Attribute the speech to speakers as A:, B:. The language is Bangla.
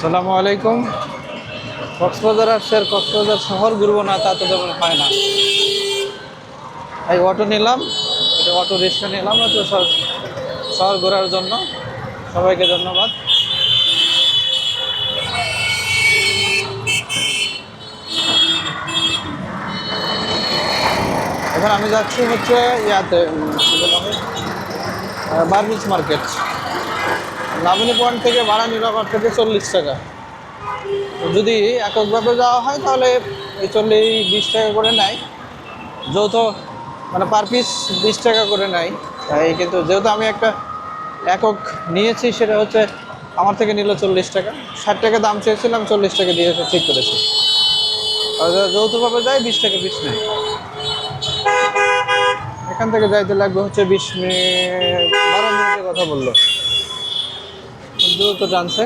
A: আসসালামু আলাইকুম। কক্সবাজার আসছে আর কক্সবাজার শহর ঘুরবো না, তা তো যেমন হয় না। এই অটো নিলাম, এটা অটো রিক্সা নিলাম, তো শহর ঘোরার জন্য। সবাইকে ধন্যবাদ। এখন আমি যাচ্ছি হচ্ছে ইয়াতে বার্মিজ মার্কেট। লাবণী পয়েন্ট থেকে ভাড়া নিরাপদ থেকে চল্লিশ টাকা। যদি এককভাবে যাওয়া হয়, তাহলে এই চল্লিশ, বিশ টাকা করে নেয়। যৌথ মানে পার পিস বিশ টাকা করে নেয়। তাই কিন্তু যেহেতু আমি একটা একক নিয়েছি, সেটা হচ্ছে আমার থেকে নিল চল্লিশ টাকা। ষাট টাকা দাম চেয়েছিলাম, চল্লিশ টাকা দিয়ে ঠিক করেছি। যৌথভাবে যায়, বিশ টাকা পিস নেয়। এখান থেকে যাইতে লাগবে হচ্ছে বিশ মিনিট, বারো মিনিটের কথা বলল। খুব দ্রুত টানছে